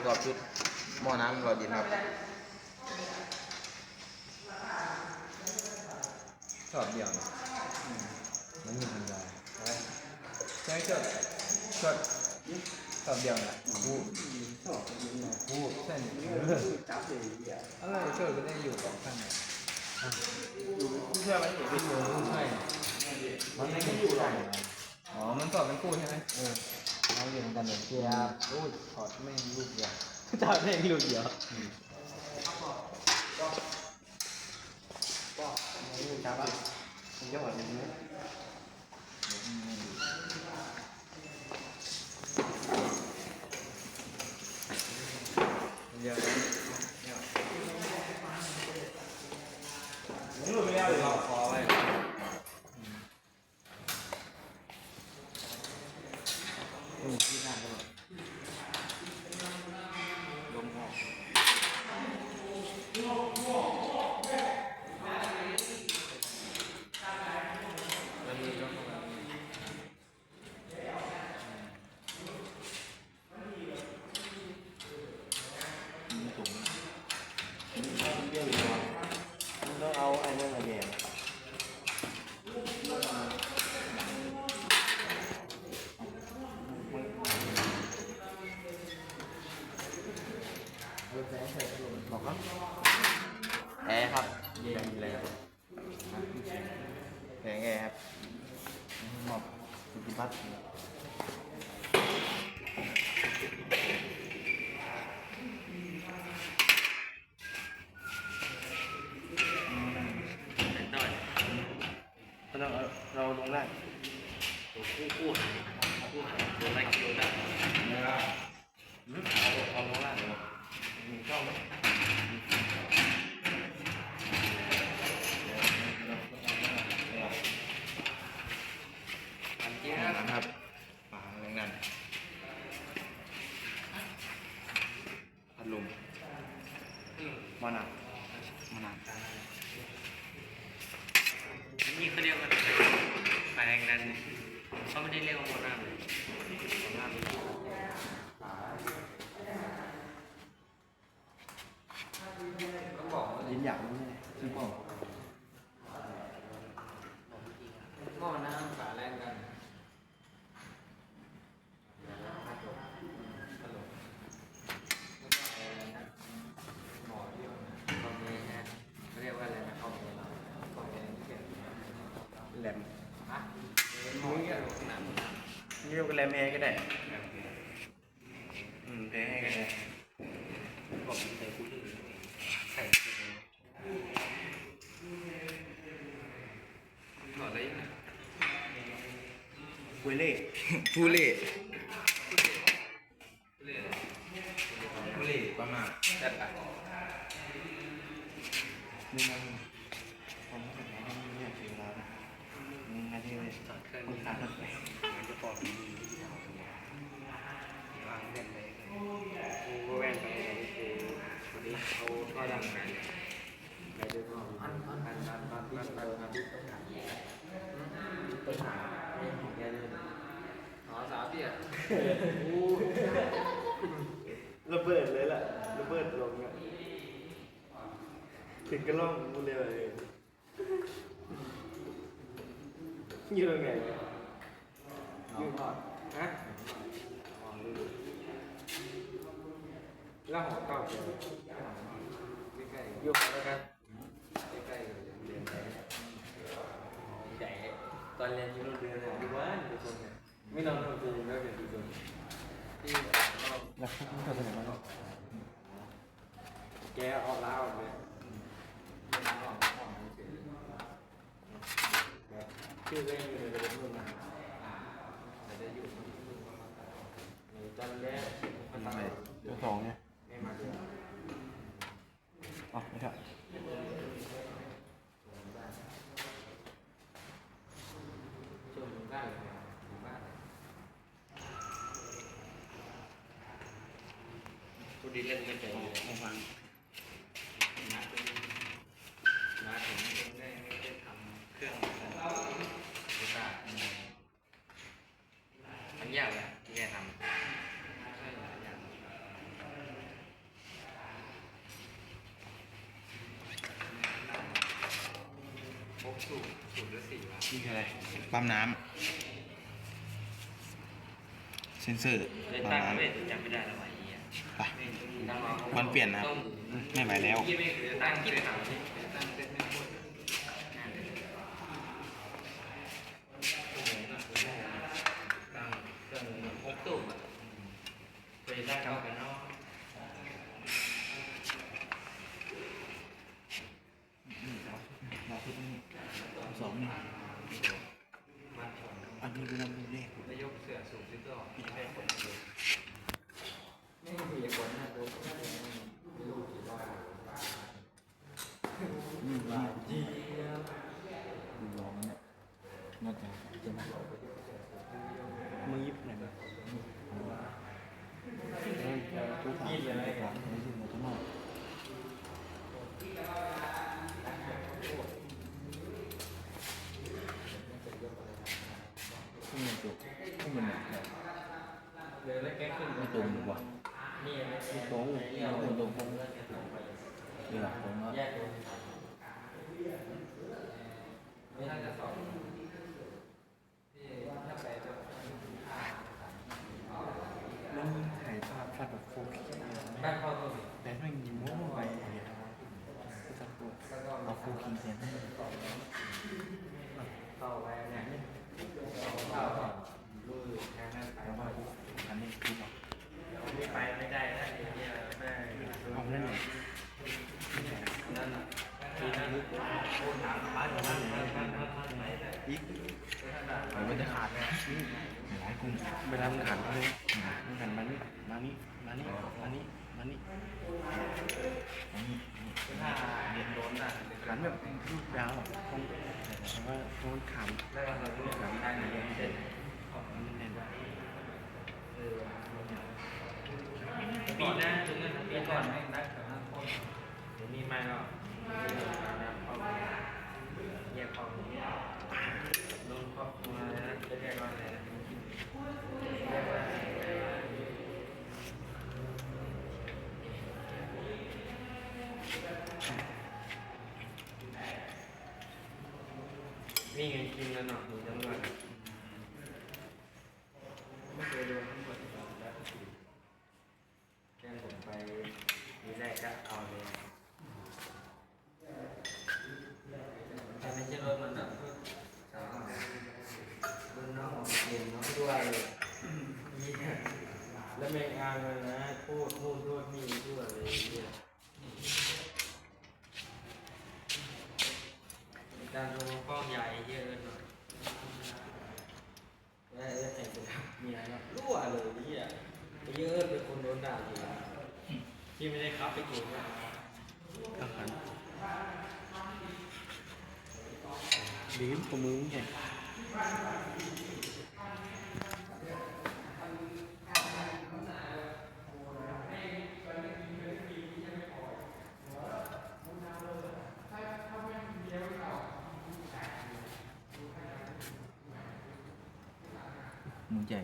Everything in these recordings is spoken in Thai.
ประกอบชุดหม้อน้ำหลอดินครับชอบเดียวมันมีทันใจใช่ชอบชอบชอบเดียวนะคู่คู่ใช่อะไรชอบก็ได้อยู่สองข้างเนี่ยเชื่อไหมเห็นไม่อยู่ใช่มันไม่มีคู่ได้อ๋อ มันสอบเป็นคู่ใช่ไหมเออ กันเองครับโอ้ยถอดแม่งลูกเดียวถอดแม่งลูกเดียวก็ดยัยอไม่รู้เลยหรอ ลมมานาวมานาวนี่เขาเรียกว่าแปลงดันเขาไม่ได้เรียกว่าโมนาเลยโมนา ลมให้ก็ได้อืมเพลงให้ก็ได้บอกใส่กูเลยใส่หล่อได้ยังกูเล่กูเล่กูเล่ประมาณแบบไหน ระเบิดเลยล่ะ ระเบิดลงอะถึงกระล่องกูเลยเลยอยู่ตรงไหนน้องทอดฮะแล้วหัวเก่าใกล้ๆยกมาแล้วกันใกล้ๆเรียนไปใหญ่ตอนเรียนอยู่โรงเรียนอยู่บ้านอยู่ตรงเนี่ย ไม่นอนทำจริงไม่เป็นจริงที่แล้วที่เธอเสนอมาเนี่ยแกเอาล้าออกเลยชื่อเล่นอยู่ในระบบรื่นนะแต่จะอยู่ในตอนแรกเดือนสองเนี่ย ล่นไม่เป็นไม่ฟังนัดนัดผมได้ไม่ได้ทำเครื่องไม่ทราบมันยากเลยที่แกทำพบสูตรสูตรละสี่วะนี่คืออะไรปั๊มน้ำเซนเซอร์ปั๊มน้ำจำไม่ได้แล้วไว้ มาวันเปลี่ยนนะครับ ไม่ไหวแล้วคิดไม่คือตั้งคิดถามที่ตั้งเซ็ตไม่พูดตั้งเครื่องหกตู้อะเคยได้เข้ากันเนาะ สองนี่ มาชม อันนี้เป็นอันแรก นายกเสือสูบซิโก้ปีแรกผมเลยไม่มีคนนะดูไม่รู้กี่รอบ นี่ว่า จี ร้องเนี่ย น่าจะใช่ไหมมือยิบไหนบ้างทุกทางอะไรกันไม่ใช่หมดทั้งหมดขึ้นมันจุกขึ้นมันหนักเลยเดี๋ยวแล้วแกขึ้นไม่ตรงหรือวะนี่ไม่ไม่ตรงนี่เราคนตรงตรงนี่หลักตรงแล้ว แยกตัวไม่น่าจะสอบที่ถ้าไปจะ แล้วมึงถ่ายภาพชัดแบบโฟกัส บ้านพ่อตัวนี้ แต่ไม่ยิงมั่วไปเนี่ยสักตัวเอาฟูคิงเซนให้ เข้าไปเนี่ยเข้าก่อนรู้แค่นั้นไป แล้วว่าอันนี้คือแบบ ไม่ไปไม่ได้นะไอ้เหี้ยแม่ เอาเล่นหน่อย นั่นน่ะทีนั้นพูดถามบ้านบ้านบ้านบ้านบ้านบ้านไหนแต่ อีกเดี๋ยวมันจะขาดเลยหลายกลุ่ม เวลามันขาเลยมันหันมานี่มานี่มานี่มานี่มานี่มานี่ถ้าเรียนโดนน่ะขันแบบลูกยาวอะตรงแต่ว่าตรงขามแล้วเรามได้เรียนเสร็จมันแน่นปีหน้าถึงนั้นปีก่อนไม่นัดกับห้าคนเดี๋ยวนี้ไม่หรอกแยกครอบครัวโดนครอบครัวนะจะเรียกว่าอะไรนะเรียกว่า นี่ไงกินแล้วหนาะหนูจังเลยไม่เคยโดนทั้งหมดแล้วแจ้งผมไปทีแรกก็เอาเลยแต่ไม่ใช่รถมันแบบสามารถรถน้องของเกมน้องด้วยเลยเนี่ยแล้วแม่งอ้างเลยนะพูดพูดพูดนี่พูดอะไรเนี่ยการโดนกล้องใหญ่เยอะหน่อยแล้วไอ้แต่งตัวเมียเนาะรั่วเลยเนี่ยไอ้ เยอะเป็นคนโดนด่าอยู่ที่ไม่ได้ครับไปกินนะก็ขันบีมตัวมือไงมึงใหญ่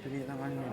ตัวนี้ละวันเนี่ย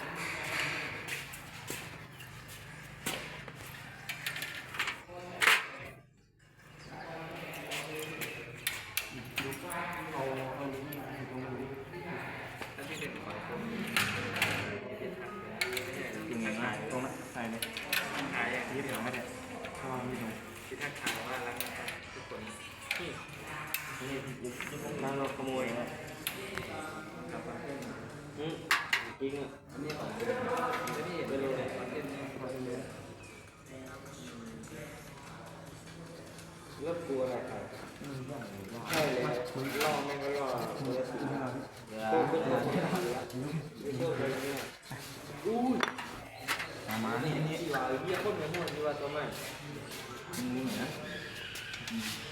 พี่นี่ยุบยุน้ำเราขโมยนะอืมจริงอะนี่ไปเลยคอนเทนต์เนี่ยคอนเทนต์เลือกตัวอะไรครับใช่เลยลองไม่ก็ล่อตัวสีโค้ขึ้นมาเชื่อเลยเนี่ยอุ้มานี่นี่ดีว่าเฮียคนเหมือหัวดีว่าตัวใหม่อืมนะ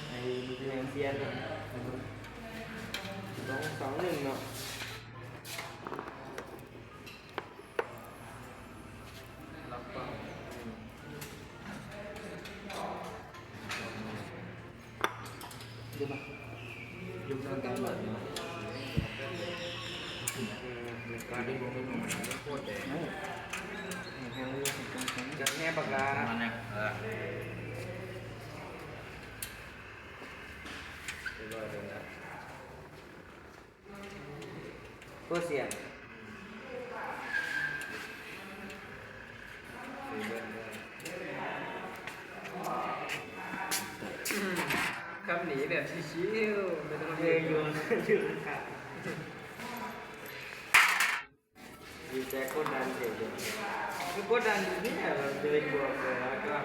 ไอ้มีคะแนนเซียนเนี่ยสองสองหนึ่งเนาะรับฟังดูมาดูทางการเมืองเนาะการได้บอกไม่หมดโคตรแต่จะแง่ปากกามันเนี่ย เออเรียบร้อยเลยนะตัวเสียงคำหนีแบบชิวๆไม่ต้องเพลงอยู่ชื่อค่ะดีใจกดดันเฉยๆคือกดดันอยู่เนี่ยเราจะไปกลัวเลยแล้วก็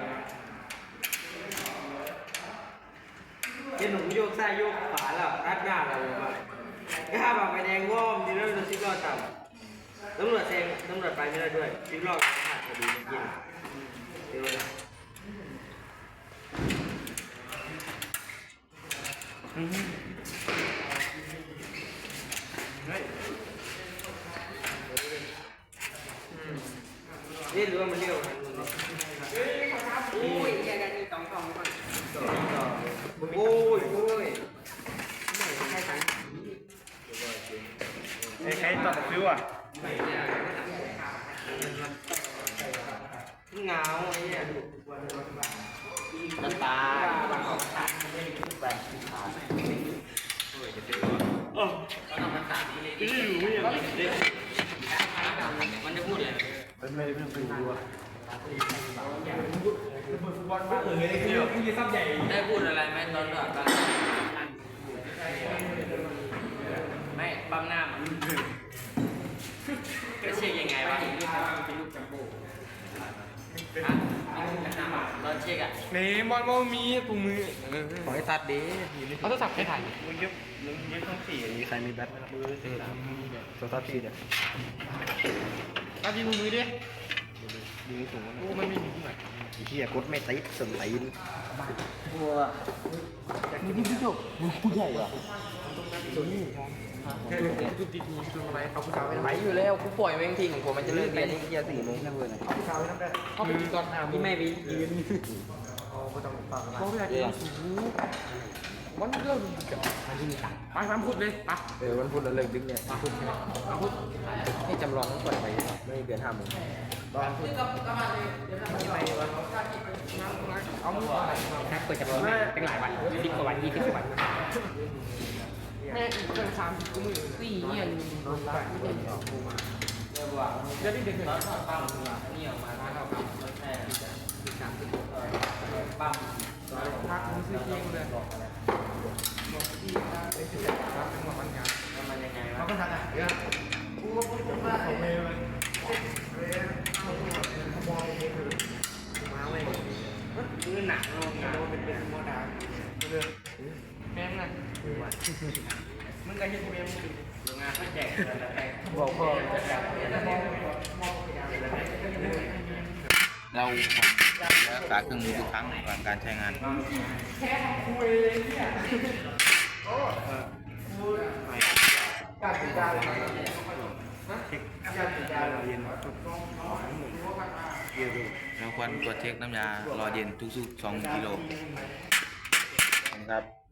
เห็นหนูโยกซ้ายโยกขวาแล้วรัดหน้าเราเลยว่ากล้าแบบไปแดงว่อมดีแล้วเราซิกรอดต่ำตำรวจแซงตำรวจไปไม่ได้ด้วยซิกรอขาดคดีเมื่อกี้เดี๋ยเอ๊ะหรือว่ามันเรียกว่าหันมันโอ้ยแยกกันนี่สองสองก่อนโอ้ยโอ้ยไม่ใช่สัง ไอ้ใคร ตัดฟิวอะเงาไอ้เนี่ยดูน้ำตาที่อยู่ไม่ยังมันจะพูดอะไรเป็นไม่เป็นฟิวอ่ได้พูดอะไรไหมตอนแบบไม่ปั๊มหน้ามันก็เช็คยังไงวะฮะตอน เช็คอะนี่บอลบอลมีปุ่มมือขอให้ตัดดีเขาจะสับให้ถ่ายมึงยึดมึงยึดทั้งสี่มีใครมีแบตไหมมือสี่สามโซตัสสี่เนี่ยตาดีมือมือดิ ยิงสูงนะโอ้ไม่มีที่ไหนไอ้เหี้ยกดไม่ติดสนตีนมึงที่พี่จบมึงผู้ใหญ่เหรอไหวอยู่แล้วกูปล่อยแม่งทิ้งผมมันจะเลิกเรียนที่เกียร์สี่โมงนะเว้ยเขาไปกินตอนหาพี่ไม่ไปยืนเขาไปกินสูงวันเริ่มจะมันที่มีตังไปพันพุดเลยไปเออวันพุธเราเลิกดึกเนี่ยวันพุธใช่ไหมพันพุดให้จำลองก่อนไปไม่เกินห้าโมง เอามือไปแค่เปิดจำนวนตั้งหลายวันสิบกว่าวันยี่สิบกว่าวันแม่อีกเป็นสามสิบมือสี่เนี่ยลงไปไม่ได้ออกกูมาเดี๋ยวนี้เด็กตอนถอดปั๊มนี่ออกมาถ้าเราปั๊มรถแช่สามสิบปั๊มพักมือซื้อเองเลยบอกที่ไปซื้อครับเป็นวันงานแล้วมันยังไงเขาก็ทำอะเดี๋ยวกูก็พูดถึงว่าเขา เมย์เลยมองเองคือมาเลยคือหนังลงงานเป็นเป็นโมดาแม่งน่ะมึงก็ยังเรียนมึงโรงงานเขาแจกแต่บอกพ่อเรารักเครื่องมือทุกครั้งก่อนการใช้งานการติดตาม เราควันตรวจเช็คน้ำยารอเย็นทุกๆ2กิโลครับ